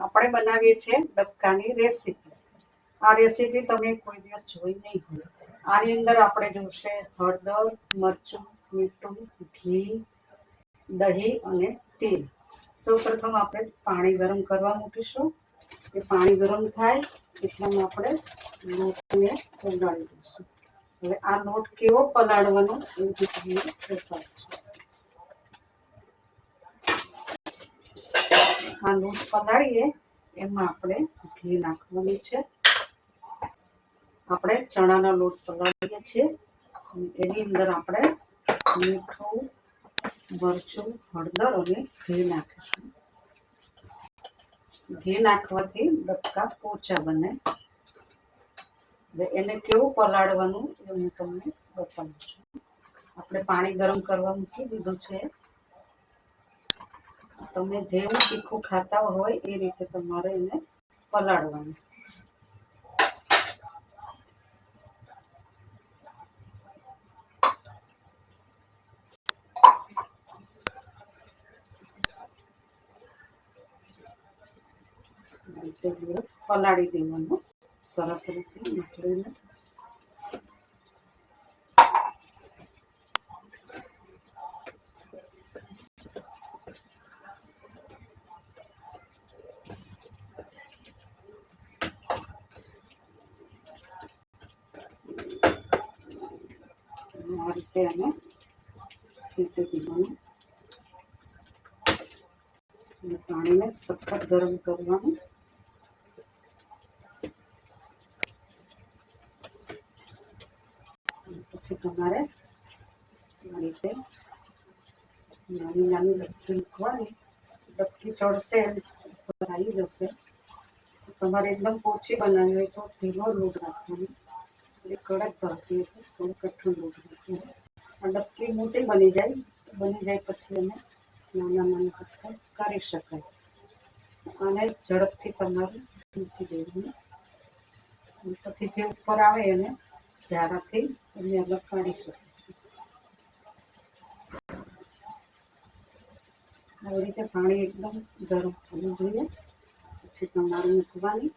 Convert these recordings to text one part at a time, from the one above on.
આપણે બનાવીએ છીએ ડબકાની રેસીપી. આ રેસીપી તમે કોઈ દિવસ જોઈ નહીં હોય. આની અંદર આપણે જોશે હળદર, મરચું, મીઠું, ઘી, દહીં અને તેલ. સૌપ્રથમ આપણે પાણી ગરમ કરવા મૂકીશું. એ પાણી ગરમ થાય એટલામાં આપણે લોટને પલાળી દઈશું. હવે આ લોટ કેવો પલાળવાનો એ તમને બતાવીશું આ લોટ પલાળીએ એમાં આપણે ઘી નાખવાનું છે. આપણે ચણાનો લોટ પલાળીએ છીએ. એની અંદર આપણે મીઠું, મરચું, હળદર અને ઘી નાખીશું. ઘી નાખવાથી ડબકા પોચા બને. એને કેવું પલાળવાનું એ હું તમને બતાવું છું. આપણે પાણી ગરમ કરવા મૂકી દીધું છે. તમે જેવું તીખું ખાતા હોય એ રીતે તમારે એને પલાળવાનું. પલાળી દેવાનું. સરસ રીતે મચડીને અને આ રીતે એને ફેંટી દેવાનું અને પાણીને સખત ગરમ કરવાનું અને પછી તમારે આ રીતે નાની નાની ડબકી મૂકવાની ડબકી ચડશે ઉપર આવી જશે તમારે એકદમ પોચી બનાવવી હોય તો ઢીલો લોટ રાખવાનો એટલે કડક ભાવતી એટલે થોડું કઠણ આ ડબકી મોટી બની જાય બની જાય પછી એને નાના નાના કટકા કરી શકાય. અને ઝડપથી તમારે મૂકી દેવું પછી જે ઉપર આવે એને ઝારાથી એને અલગ કાઢી શકે આવી રીતે પાણી એકદમ ગરમ થવું જોઈએ. પછી તમારે મૂકવાની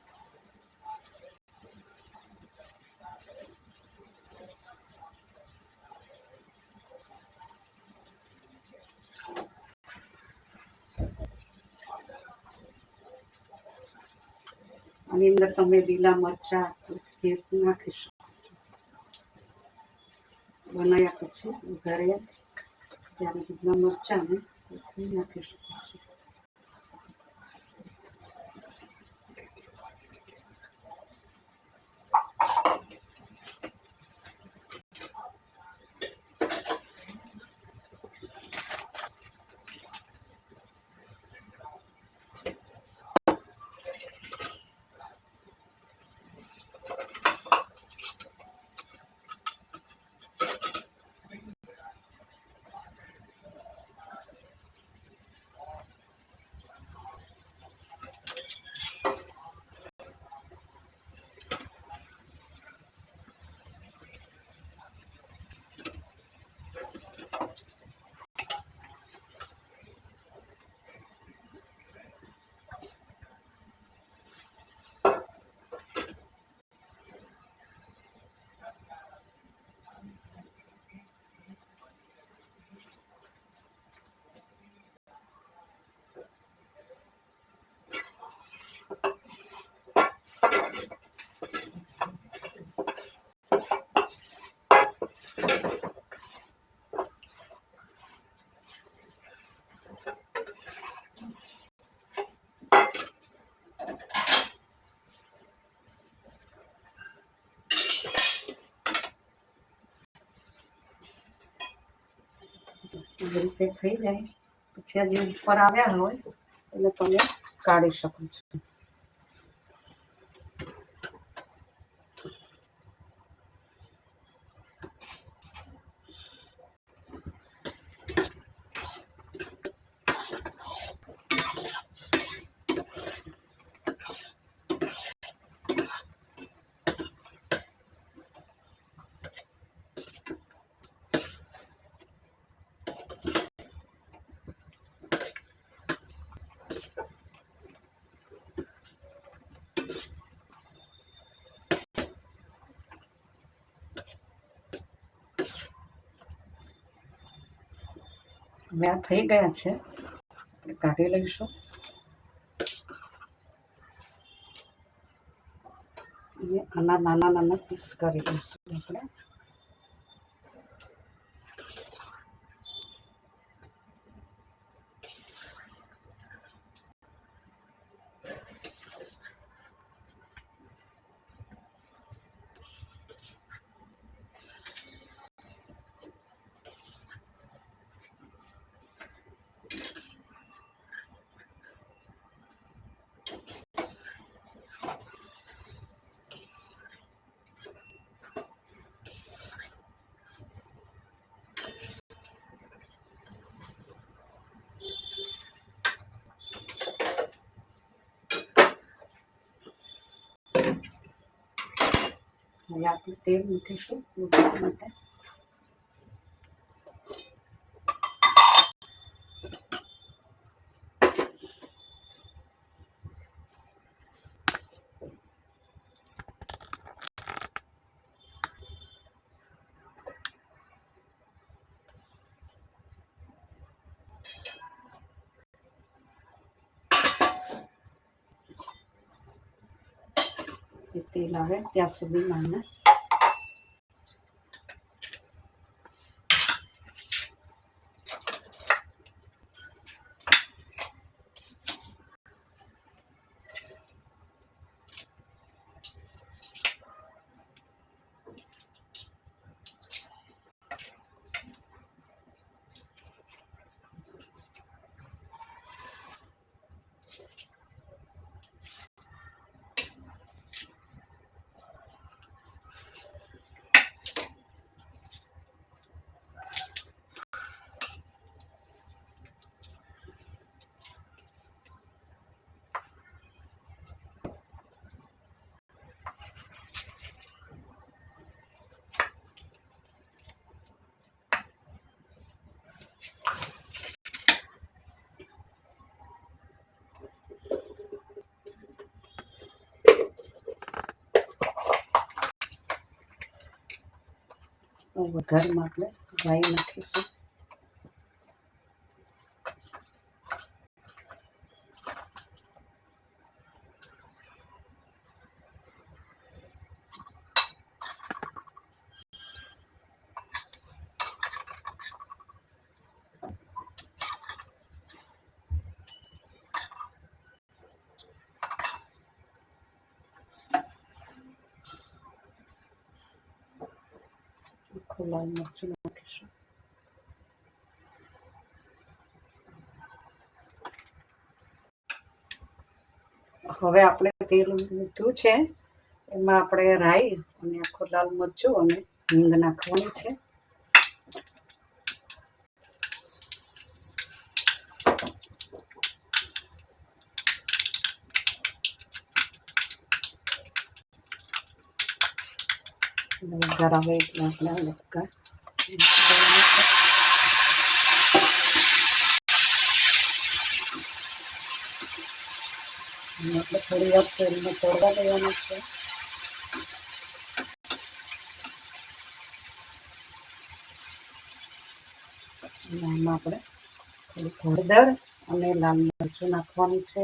આની અંદર તમે લીલા મરચા તે નાખી શકો. બનાવ્યા પછી ઘરે ત્યારે લીલા મરચાને નાખી શકો આવી રીતે થઈ જાય. પછી આ જે ઉપર આવ્યા હોય, એટલે તમે કાઢી શકો છો. હવે આ થઈ ગયા છે. કાઢી લઈશું. આના નાના નાના પીસ કરી લઈશું આપણે. હવે આપણે તેલ મૂકીશું મૂકવા માટે એ તેલ આવે ત્યાં સુધી માને વઘારમાં આપણે રાઈ નાખીશું. આખું લાલ મરચું હવે આપણે તેલ મૂક્યું છે, એમાં આપણે રાઈ અને આખું લાલ મરચું અને હિંગ નાખવાની છે. વઘાર આવે એટલે આપણે લટકા આપણે થોડી વાર તેલમાં તળવા દેવાનું છે આમાં આપણે થોડી હળદર અને લાલ મરચું નાખવાનું છે.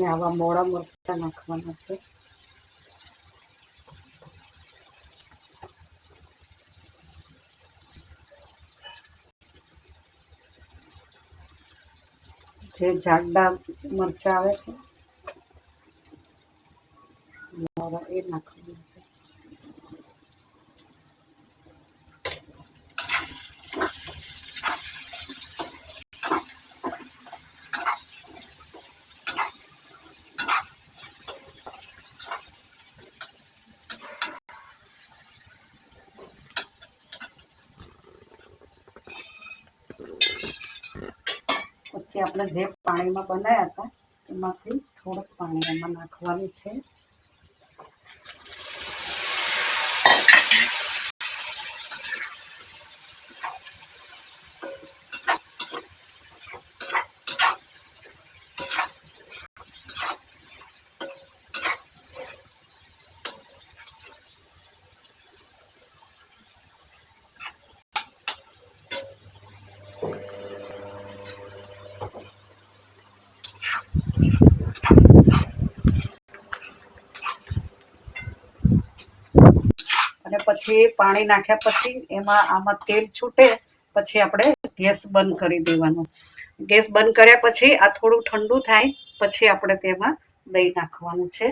અને આવા મોડા મરચાં નાખવાના છે. જે જાડા મરચાં આવે છે મોડા એ નાખવાના છે પછી આપણે જે પાણીમાં બનાવ્યા હતા એમાંથી થોડુંક પાણી એમાં નાખવાનું છે. પછી પાણી નાખ્યા પછી એમાં આમાં તેલ છૂટે, પછી આપણે ગેસ બંધ કરી દેવાનો. ગેસ બંધ કર્યા પછી આ થોડું ઠંડુ થાય, પછી આપણે તેમાં દહીં નાખવાનું છે.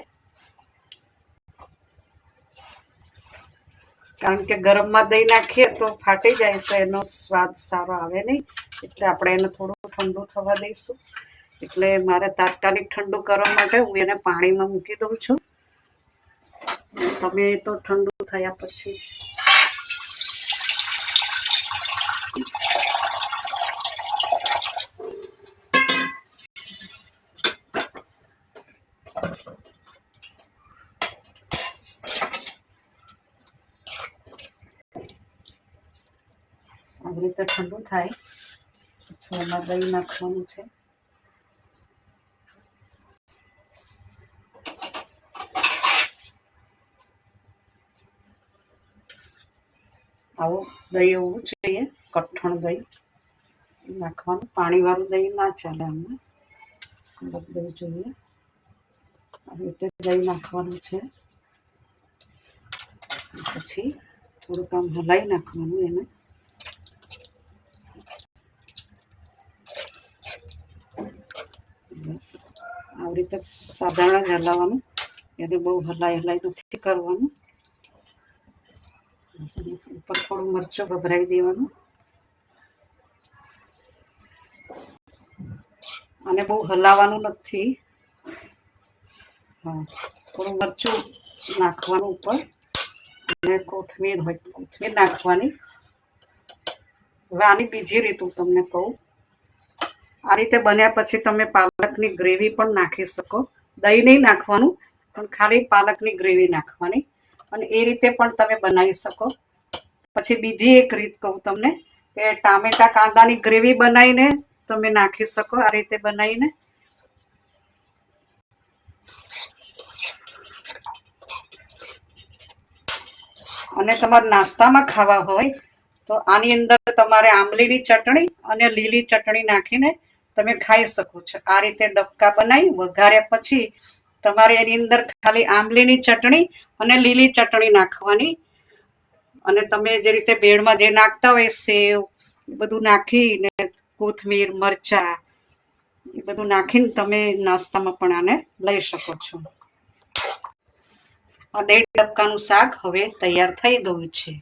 કારણ કે ગરમમાં દહીં નાખીએ તો ફાટી જાય, તો એનો સ્વાદ સારો આવે નહીં. એટલે આપણે એને થોડું ઠંડુ થવા દઈશું. એટલે મારે તાત્કાલિક ઠંડુ કરવા માટે હું એને પાણીમાં મૂકી દઉં છું. તમે તો ઠંડુ થયા પછી આવી રીતે ઠંડુ થાય પછી એમાં દહીં નાખવાનું છે આવું દહીં હોવું જોઈએ, કઠણ દહીં. નાખવાનું પાણીવાળું દહીં ના ચાલે અમને કડક દહીં જોઈએ. આવી રીતે દહીં નાખવાનું છે. પછી થોડુંક આમ હલાવી નાખવાનું એને. આવી રીતે સાધારણ જ હલાવવાનું. એને બહુ હલાઈ હલાઈ નથી કરવાનું. ઉપર થોડું મરચું ગભરાવી દેવાનું. અને બહુ હલાવવાનું નથી. હા, થોડું મરચું નાખવાનું ઉપર. અને કોથમીર હોય, કોથમીર નાખવાની. હવે આની બીજી રીત હું તમને કહું. આ રીતે બન્યા પછી તમે પાલકની ગ્રેવી પણ નાખી શકો. દહીં નહીં નાખવાનું, પણ ખાલી પાલકની ગ્રેવી નાખવાની. અને એ રીતે પણ તમે બનાવી શકો. પછી બીજી એક રીત કહું તમને કે ટામેટા કાંદાની ગ્રેવી બનાવીને તમે નાખી શકો આ રીતે બનાવીને. અને તમારે નાસ્તામાં ખાવા હોય તો આની અંદર તમારે આંબલીની ચટણી અને લીલી ચટણી નાખીને તમે ખાઈ શકો છો. આ રીતે ડબકા બનાવી વઘાર્યા પછી તમારે એની અંદર ખાલી આંબલીની ચટણી અને લીલી ચટણી નાખવાની. અને તમે જે રીતે ભેળમાં જે નાખતા હોય, સેવ બધું નાખીને કોથમીર, મરચા, એ બધું નાખીને તમે નાસ્તામાં પણ આને લઈ શકો છો. આ દહીં ડબકાનું શાક હવે તૈયાર થઈ ગયું છે.